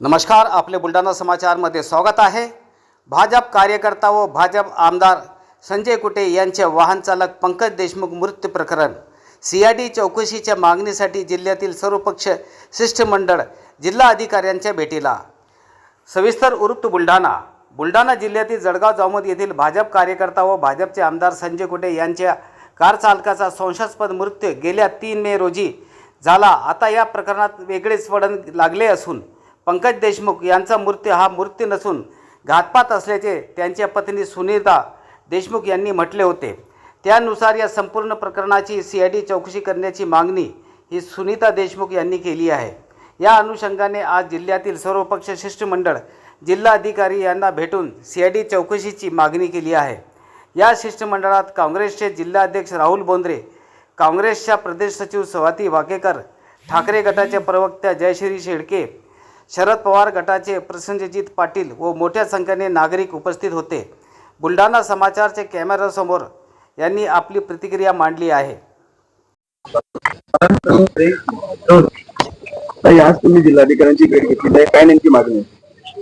नमस्कार आपले बुलढाणा समाचारमध्ये स्वागत आहे. भाजप कार्यकर्ता व भाजप आमदार संजय कुटे यांचे वाहन चालक पंकज देशमुख मृत्यू प्रकरण. सी आय डी चौकशीच्या मागणीसाठी जिल्ह्यातील सर्वपक्ष शिष्टमंडळ जिल्हा अधिकाऱ्यांच्या भेटीला. सविस्तर उरुक्त बुलढाणा. बुलढाणा जिल्ह्यातील जळगाव जामोद येथील भाजप कार्यकर्ता व भाजपचे आमदार संजय कुटे यांच्या कार चालकाचा संशयास्पद मृत्यू गेल्या तीन मे रोजी झाला. आता या प्रकरणात वेगळेच वळण लागले असून पंकज देशमुख यांचा मृत्यू हा मृत्यू नसून घातपात असल्याचे त्यांच्या पत्नी सुनीता देशमुख यांनी म्हटले होते. त्यानुसार या संपूर्ण प्रकरणाची सी आय डी चौकशी करण्याची मागणी ही सुनीता देशमुख यांनी केली आहे. या अनुषंगाने आज जिल्ह्यातील सर्वपक्ष शिष्टमंडळ जिल्हा अधिकारी यांना भेटून सी आय डी चौकशीची मागणी केली आहे. या शिष्टमंडळात काँग्रेसचे जिल्हाध्यक्ष राहुल बोंद्रे काँग्रेसच्या प्रदेश सचिव स्वाती वाकेकर ठाकरे गटाच्या प्रवक्त्या जयश्री शेडके शरद पवार गटाचे प्रसंजजित पाटील व मोठ्या संख्येने नागरिक उपस्थित होते. बुलढाणा समाचारचे कॅमेरासमोर यांनी आपली प्रतिक्रिया मांडली आहे. आज तुम्ही जिल्हाधिकाऱ्यांची भेट घेतली आहे. काय नेमकी मागणी?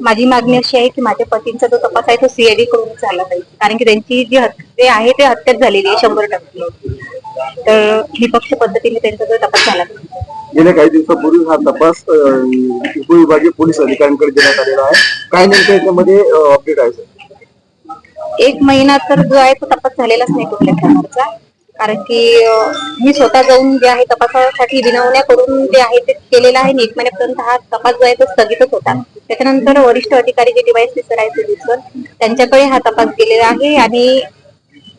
माझी मागणी अशी आहे की माझ्या पतींचा जो तपास आहे तो सीआयडी कडून झाला पाहिजे. कारण की त्यांची जी हत्या आहे ते हत्याच झालेली आहे शंभर टक्के. तर निपक्ष पद्धतीने त्यांचा जो तपास झाला पाहिजे. गेल्या काही दिवसापूर्वी हा तपास उपविभागीय पोलीस अधिकाऱ्यांकडे देण्यात आलेला आहे. काय नेमकं याच्यामध्ये अपडेट आहे सर एक महिना तर जो आहे तो तपास झालेलाच नाही कुठल्या प्रकारचा. कारण की मी स्वतः जाऊन जे आहे तपासासाठी विनवण्या करून जे आहे ते केलेलं आहे. एक महिन्यापर्यंत हा तपास जो आहे तो स्थगितच होता. त्याच्यानंतर वरिष्ठ अधिकारी जे डिवाईस ऑफिसर आहेत त्यांच्याकडे हा तपास गेलेला आहे. आणि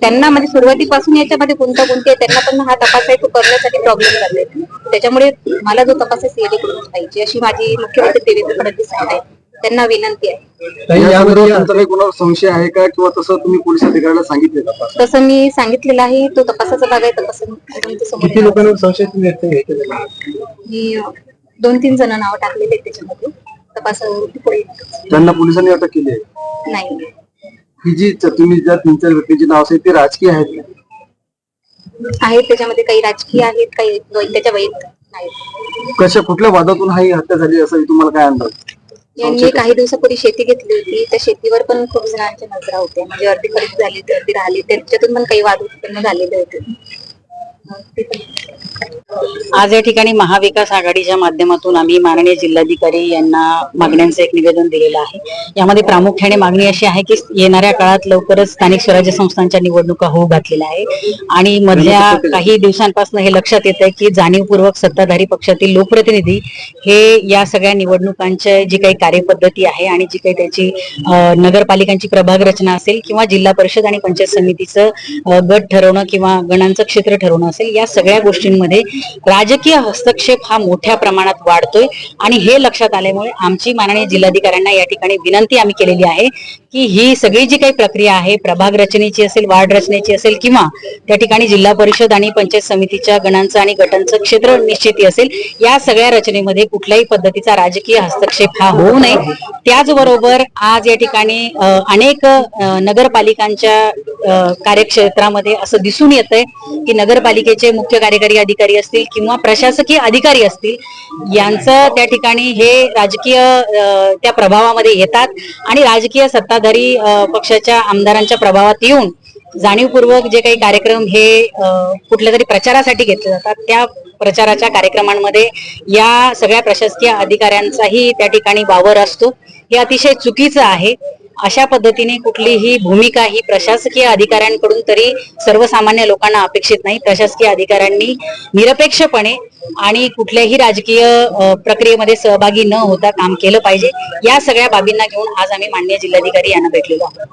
त्यांना म्हणजे सुरुवातीपासून याच्यामध्ये गुंतागुंती आहे त्यांना पण हा तपास आहे तो करण्यासाठी प्रॉब्लेम झाले त्याच्यामुळे मला जो तपास आहे सीएडी कडून पाहिजे अशी माझी मुख्यमंत्री देवेंद्र फडणवीस साहेब आहेत त्यांना विनंती आहे. काही कोणावर संशय आहे का किंवा तसं तुम्ही पोलीस अधिकाऱ्याला सांगितले का? तसं मी सांगितलेलं आहे तो तपासाचा भाग आहे तपास समोर येईल. लोकांवर संशय तुम्ही व्यक्त केलेला मी अं, दोन तीन जण नाव टाकलेले आहेत त्याच्यामध्ये. तपास. ज्यांना पोलिसांनी अटक केली आहे? नाही. ही जी तुम्ही ज्या तीन चार व्यक्तींची नाव असेल ते राजकीय आहेत आहेत त्याच्यामध्ये काही राजकीय आहेत काही वै- त्याच्या वैयक्तिक आहेत कशा कुठल्या वादातून हा ही हत्या झाली असं तुम्हाला काय अंदाज? यांनी काही दिवसापूर्वी शेती घेतली होती. त्या शेतीवर पण खूप जणांच्या नजरा होत्या. म्हणजे अर्धी खरीप झाली तर अर्धी राहिली त्याच्यातून पण काही वाद उत्पन्न झालेले होते. मग ते पण- आज या ठिकाणी महाविकास आघाडीच्या माध्यमातून आम्ही माननीय जिल्हाधिकारी यांना मागण्यांचं एक निवेदन दिलेलं आहे. यामध्ये प्रामुख्याने मागणी अशी आहे की येणाऱ्या काळात लवकरच स्थानिक स्वराज्य संस्थांच्या निवडणुका होऊ घातलेल्या आहे आणि मधल्या काही दिवसांपासून हे लक्षात येत आहे की जाणीवपूर्वक सत्ताधारी पक्षातील लोकप्रतिनिधी हे या सगळ्या निवडणुकांच्या जी काही कार्यपद्धती आहे आणि जी काही त्याची नगरपालिकांची प्रभाग रचना असेल किंवा जिल्हा परिषद आणि पंचायत समितीचं गट ठरवणं किंवा गणांचं क्षेत्र ठरवणं असेल या सगळ्या गोष्टींमध्ये राजकीय हस्तक्षेप हा मोठ्या प्रमाणात वाढतोय आणि हे लक्षात आल्यामुळे आमची माननीय जिल्हाधिकाऱ्यांना या ठिकाणी विनंती आम्ही केलेली आहे की ही सगळी जी काही प्रक्रिया आहे प्रभाग रचनेची असेल वार्ड रचनेची असेल किंवा त्या ठिकाणी जिल्हा परिषद आणि पंचायत समितीच्या गणांचं आणि गटांचं क्षेत्र निश्चिती असेल या सगळ्या रचनेमध्ये कुठल्याही पद्धतीचा राजकीय हस्तक्षेप हा होऊ नये. त्याचबरोबर आज या ठिकाणी अनेक नगरपालिकांच्या कार्यक्षेत्रामध्ये असं दिसून येत आहे की नगरपालिकेचे मुख्य कार्यकारी अधिकारी असतील किंवा प्रशासकीय अधिकारी असतील यांचं त्या ठिकाणी हे राजकीय त्या प्रभावामध्ये येतात आणि राजकीय सत्ताधारी पक्षाच्या आमदारांच्या प्रभावात येऊन जाणीवपूर्वक जे काही कार्यक्रम हे कुठल्या तरी प्रचारासाठी घेतले जातात त्या प्रचाराच्या कार्यक्रमांमध्ये या सगळ्या प्रशासकीय अधिकाऱ्यांचाही त्या ठिकाणी वावर असतो. हे अतिशय चुकीचं आहे. अशा पद्धतीने कुठलीही भूमिका ही प्रशासकीय अधिकाऱ्यांकडून तरी सर्वसामान्य लोकांना अपेक्षित नाही. प्रशासकीय अधिकाऱ्यांनी निरपेक्षपणे आणि कुठल्याही राजकीय प्रक्रियेमध्ये सहभागी न होता काम केलं पाहिजे. या सगळ्या बाबींना घेऊन आज आम्ही मान्य जिल्हाधिकारी यांना भेटलेलो आहोत.